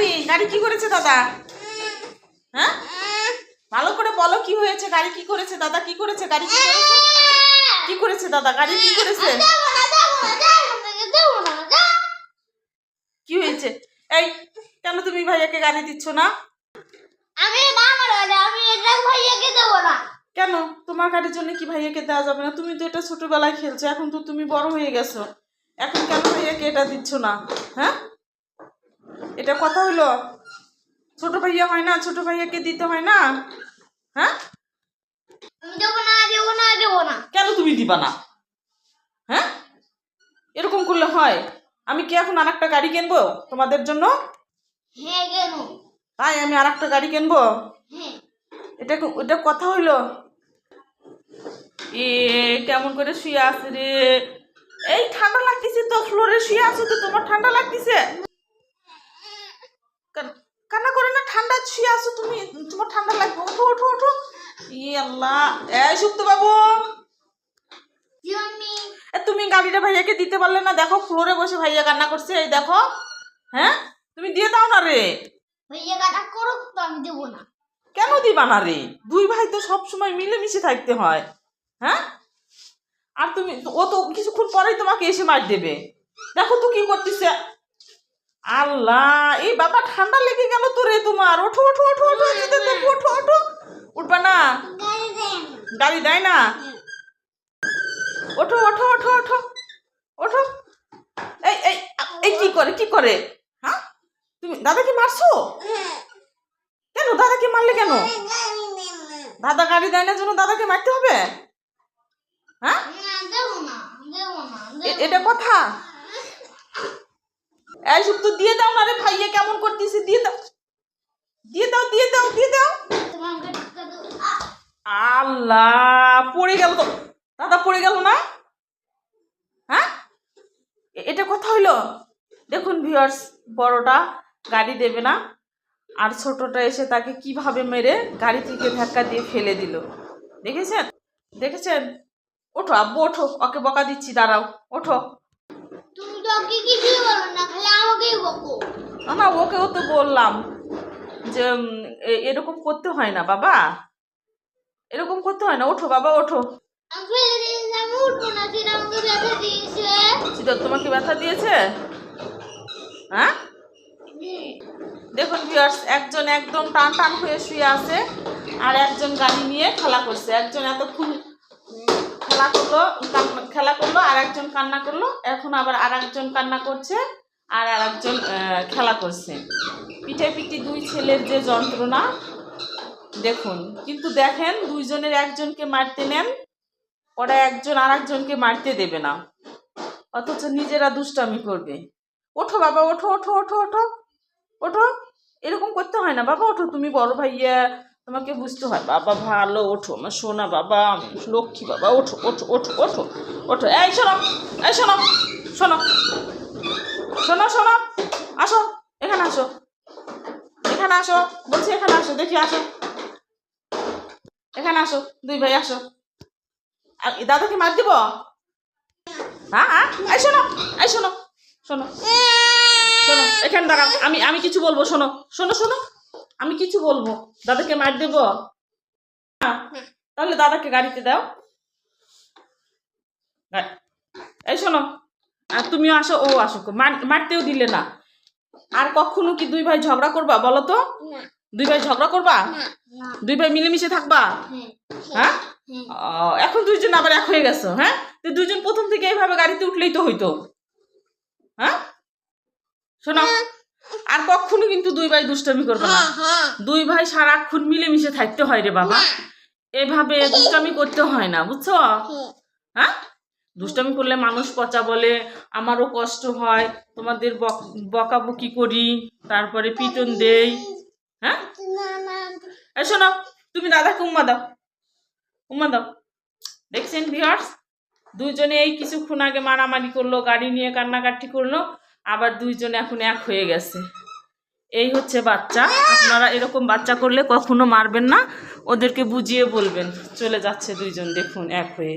গাড়ি? গাড়ি কি করেছে দাদা? হ্যাঁ? ভালো করে বলো কি হয়েছে? গাড়ি কি করেছে? দাদা কি করেছে? গাড়ি কি করেছে? কি করেছে দাদা? গাড়ি কি করেছে? কি হয়েছে? এই কেন তুমি ভাইয়াকে গাড়ি দিচ্ছ না? আমি না আমার আমি এটা ভাইয়াকে দেবো না। কেন? তোমার গাড়ির জন্য কি ভাইয়াকে দেওয়া যাবে না? তুমি তো এটা ছোটবেলায় খেলছো এখন তো তুমি বড় হয়ে গেছো। এখন কেন ভাইয়াকে এটা দিচ্ছ না? হ্যাঁ? এটা কথা হইল? ছোট ভাইয়া হয় না ছোট ভাইয়াকে দিতে হয় না? হ্যাঁ? আমি দেবো না দেবো না দেবো না। কেন তুমি দিবা না? হ্যাঁ? এরকম করলে হয়। আমি কি এখন আর একটা গাড়ি কিনবো তোমাদের জন্য? হ্যাঁ কেন? তাই আমি আর একটা গাড়ি কিনবো? হ্যাঁ। এটা এটা কথা হইল? এ কেমন করে শুয়ে আছে রে? এই ঠান্ডা লাগতেছে তো ফ্লোরে শুয়ে আছো তো তোমার ঠান্ডা লাগতেছে কান- কান্না করে না আছো তুমি? তোমার ঠান্ডা লাগবে। ওঠো ওঠো ওঠো ই আল্লাহ। এই সুপ্ত বাবু তুমি গাড়িটা ভাইয়াকে দিতে পারলে না দেখো ফ্লোরে বসে ভাইয়া কান্না করছে এই দেখো। হ্যাঁ? তুমি দিয়ে দাও না রে। ভাইয়া কাটা করুক তো আমি দেবো না। কেন দিবা না রে? দুই ভাই তো সব সময় মিলেমিশে থাকতে হয়। হ্যাঁ? আর তুমি ও তো কিছুক্ষণ পরেই তোমাকে এসে মার দেবে। দেখো তো কি করতেছে। আল্লাহ এই বাবা ঠান্ডা লেগে গেল তো রে তোমার। ওঠো ওঠো ওঠো ওঠো যেতে দেবো, ওঠো ওঠো। উঠবা না। গাড়ি দেয় না। ওঠো ওঠো ওঠো ওঠো। ওঠো। এই এই এই কি করে কি করে? হ্যাঁ? তুমি দাদাকে মারছো? কেন? দাদাকে মারলে কেন? দাদা গাড়ি দেয় না জন্য দাদাকে মারতে হবে? হ্যাঁ? এটা কথা? এই সব তো দিয়ে দাও না রে ভাইয়া, কেমন করতেছে? দিয়ে দাও। দিয়ে দাও দিয়ে দাও দিয়ে দাও। আল্লাহ, পড়ে গেল তো। দাদা, পড়ে গেল না? হ্যাঁ? এটা কথা হইল? দেখুন ভিউয়ার্স বড়টা গাড়ি দেবে না, আর ছোটটা এসে তাকে কীভাবে মেরে গাড়ি থেকে ধাক্কা দিয়ে ফেলে দিল। দেখেছেন? দেখেছেন? ওঠো আব্বু, ওঠো। ওকে বকা দিচ্ছি, দাঁড়াও। ওঠো। ওকে কিছুই বলো না খালি আমাকেই বকো। না না ওকেও তো বললাম যে এরকম করতে হয় না বাবা। এরকম করতে হয় না ওঠো বাবা ওঠো। তোমাকে ব্যথা দিয়েছে? হ্যাঁ? দেখুন ভিউয়ার্স একজন একদম টান টান হয়ে শুয়ে আছে আর একজন গাড়ি নিয়ে খেলা করছে। একজন এতক্ষণ খেলা করল খেলা করল আর একজন কান্না করল, এখন আবার আর একজন কান্না করছে আর আর একজন খেলা করছে। পিঠে পিঠি দুই ছেলের যে যন্ত্রণা, দেখুন, কিন্তু দেখেন দুইজনের একজনকে মারতে নেন ওরা একজন আর একজনকে মারতে দেবে না। অথচ নিজেরা দুষ্টামি করবে। ওঠো বাবা, ওঠো ওঠো ওঠো ওঠো ওঠো। এরকম করতে হয় না। বাবা, ওঠো, তুমি বড় ভাইয়া তোমাকে বুঝতে হয়, বাবা ভালো, ওঠো, আমার সোনা বাবা লক্ষ্মী বাবা, ওঠো ওঠো ওঠো ওঠো ওঠো, এই শোনো এই শোনো শোনো শোনো শোনো, আসো, এখানে আসো এখানে আসো, বলছি এখানে আসো, দেখি আসো, এখানে আসো, দুই ভাই আসো দাদাকে মার দিব? হ্যাঁ হ্যাঁ এই শোনো এই শোনো শোনো শোনো, এখানে দাঁড়াও, আমি আমি কিছু বলব, শোনো শোনো শোনো আমি কিছু বলব? দাদাকে মার দেব? হ্যাঁ, তাহলে দাদাকে গাড়িতে দাও। এই শোনো আর তুমিও আসো ও আসো মার- মারতেও দিলে না। আর কখনো কি দুই ভাই ঝগড়া করবা বলো তো? দুই ভাই ঝগড়া করবা? দুই ভাই মিলেমিশে থাকবা? হ্যাঁ? হ্যাঁ হ্যাঁ এখন দুইজন আবার এক হয়ে গেছো হ্যাঁ? তো দুইজন প্রথম থেকে এইভাবে গাড়িতে উঠলেই তো হইতো। হ্যাঁ? শোনো। আর কখনো কিন্তু দুই ভাই দুষ্টামি করবে না। হ্যাঁ দুই ভাই সারাক্ষণ মিলেমিশে থাকতে হয় রে বাবা। এভাবে দুষ্টামি করতে হয় না বুঝছ? হ্যাঁ। দুষ্টামি করলে মানুষ পচা বলে আমারও কষ্ট হয় তোমাদের বক- বকাবকি করি তারপরে পিটন দেই। হ্যাঁ? শোনো তুমি দাদাকে উম্মা দাও। উম্মা দাও। দেখছেন ভিউয়ার্স দুইজনে এই কিছুক্ষণ আগে মারামারি করল গাড়ি নিয়ে কান্নাকাটি করল আবার দুইজন এখন এক হয়ে গেছে। এই হচ্ছে বাচ্চা। আপনারা এরকম বাচ্চা করলে কখনো মারবেন না। ওদেরকে বুঝিয়ে বলবেন। চলে যাচ্ছে দুইজন দেখুন, এক হয়ে।